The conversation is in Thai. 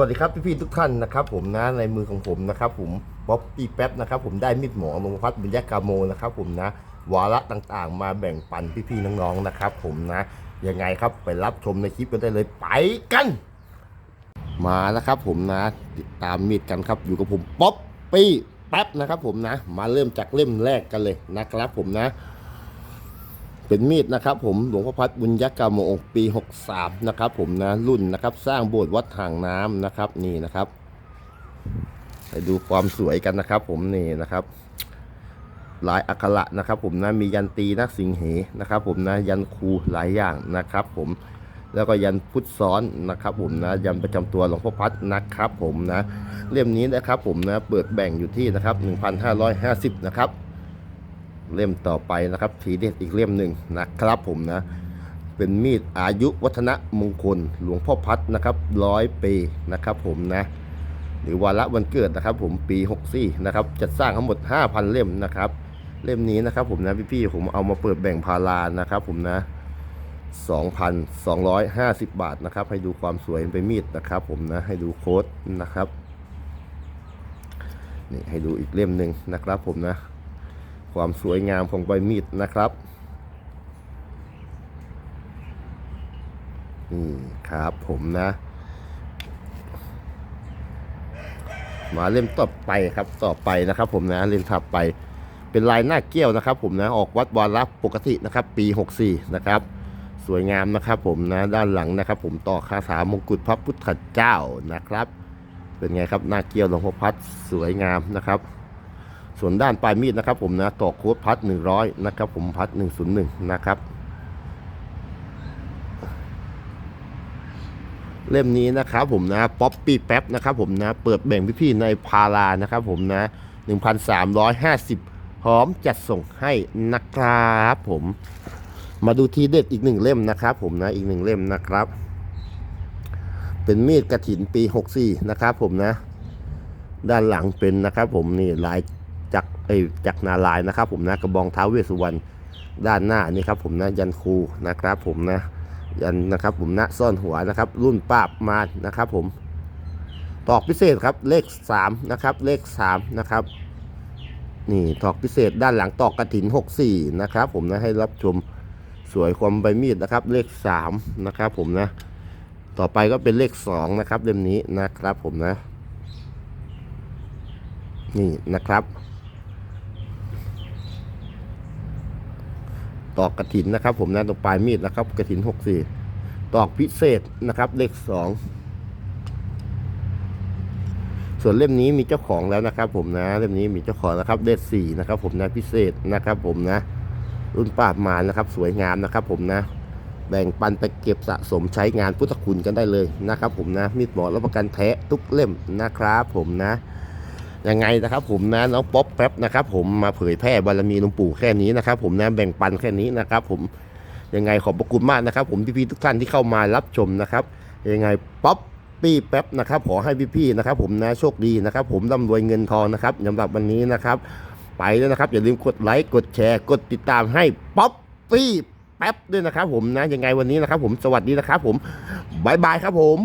วัสดีครับพี่ๆทุกท่านนะครับผมนะในมือของผมนะครับผมป๊อปปี้แป๊บนะครับผมได้มีดหมอลงพัดบุญยกาโมนะครับผมนะวาระต่างๆ มาแบ่งปันพี่ๆน้องๆนะครับผมนะยังไงครับไปรับชมในคลิปกันได้เลยไปกัน มาแล้วครับผมนะติดตามมีดกันครับอยู่กับผมป๊อปปี้แป๊บนะครับผมนะ มาเริ่มจากเล่มแรกกันเลยนะครับผมนะ เป็นมีดนะครับผมหลวงพ่อพัดบุญยกาโมองค์ปี 63 นะครับผมนะรุ่นนะครับ สร้างโบสถ์วัดห่างน้ำนะครับนี่นะครับไปดูความสวยกันนะครับ ผมนี่นะครับลายอักขระนะครับผมนะมียันตีนักสิงเหนะครับ ผมนะยันครูหลายอย่างนะครับ ผมแล้วก็ยันพุทธซ้อนนะครับ ผมนะยันประจำตัวหลวงพ่อพัดนะครับ ผมนะเล่มนี้นะครับ ผมนะเปิดแบ่งอยู่ที่นะครับ 1,550 นะครับ เล่มต่อไปนะครับ ทีเด็ดอีกเล่มหนึ่งนะครับผมนะ เป็นมีดอายุวัฒนมงคลหลวงพ่อพัดนะครับร้อยปีนะครับผมนะ หรือวาระวันเกิดนะครับ ผมปี 64 นะครับจัดสร้างทั้งหมด 5,000 เล่มนะครับ เล่มนี้นะครับผมนะพี่ๆผมเอามาเปิดแบ่งพารานะครับ ผมนะ 2,250 บาทนะครับ ให้ดูความสวยเป็นมีดนะครับ ผมนะให้ดูโค้ดนะครับนี่ให้ดูอีกเล่มหนึ่งนะครับผมนะ ความสวยงามของใบมีดนะครับนี่ครับผมนะ มาเล่มต่อไปครับต่อไปนะครับผมนะเล่มถัดไปเป็นลายหน้าเกี้ยวนะครับ ผมนะออกวัดวาระปกตินะครับ ปี 64 นะครับ สวยงามนะครับผมนะด้านหลังนะครับ ผมต่อคาถามงกุฎพระพุทธเจ้านะครับ เป็นไงครับหน้าเกี้ยวหลวงพ่อพัดสวยงามนะครับ ส่วนด้านปลายมีดนะครับผมนะต่อโค้ดพัด100นะครับผมพัด101นะครับเล่มนี้นะครับผมนะป๊อปปี้แป๊บนะครับผมนะเปิดแบ่งพี่ๆในพารานะครับผมนะ 1,350 พร้อมจัดส่งให้นะครับผมมาดูทีเด็ดอีกหนึ่งเล่มนะครับผมนะอีกหนึ่งเล่มนะครับ เป็นมีดกระถินปี 64 นะครับผมนะ ด้านหลังเป็นนะครับผมนี่ลาย เอ้ยจักนาลายนะครับ ผมนะกระบองเท้าเวสสุวรรณด้านหน้านี่ครับผมนะยันครูนะครับ ผมนะยันนะครับ ผมนะซ่อนหัวนะครับ รุ่นปราบมารนะครับผมตอกพิเศษครับเลข3นะครับเลข3นะครับนี่ตอกพิเศษด้านหลังตอกกระถิน 64 นะครับ ผมนะให้รับชมสวยความใบมีดนะครับ เลข3นะครับ ผมนะ ต่อไปก็เป็นเลข2นะครับเล่มนี้นะครับ ผมนะ นี่นะครับ ตอกกระถินนะครับ ผมนะตรงปลายมีดนะครับกระถินหกสี่ตอกพิเศษนะครับ เลขสองส่วนเล่มนี้มีเจ้าของแล้วนะครับ ผมนะเล่มนี้มีเจ้าของนะครับเลขสี่นะครับ ผมนะพิเศษนะครับ ผมนะรุ่นปราบมารนะครับ สวยงามนะครับ ผมนะแบ่งปันไปเก็บสะสมใช้งานพุทธคุณกันได้เลยนะครับ ผมนะมีดหมอรับประกันแท้ทุกเล่มนะครับ ผมนะ ยังไงนะครับผมนะน้องป๊อปแป๊บนะครับผมมาเผยแพร่บารมีหลวงปู่แค่นี้นะครับผมนะแบ่งปันแค่นี้นะครับผมยังไงขอบพระคุณมากนะครับ ผมพี่ๆทุกท่านที่เข้ามารับชมนะครับ ยังไงป๊อปปี้แป๊บนะครับขอให้พี่ๆนะครับผมนะโชคดีนะครับ ผมร่ำรวยเงินทองนะครับสำหรับวันนี้นะครับ ไปแล้วนะครับ อย่าลืมกดไลค์กดแชร์กดติดตามให้ป๊อปปี้แป๊บด้วยนะครับ ผมนะยังไงวันนี้นะครับ ผมสวัสดีนะครับ ผมบายบายครับผม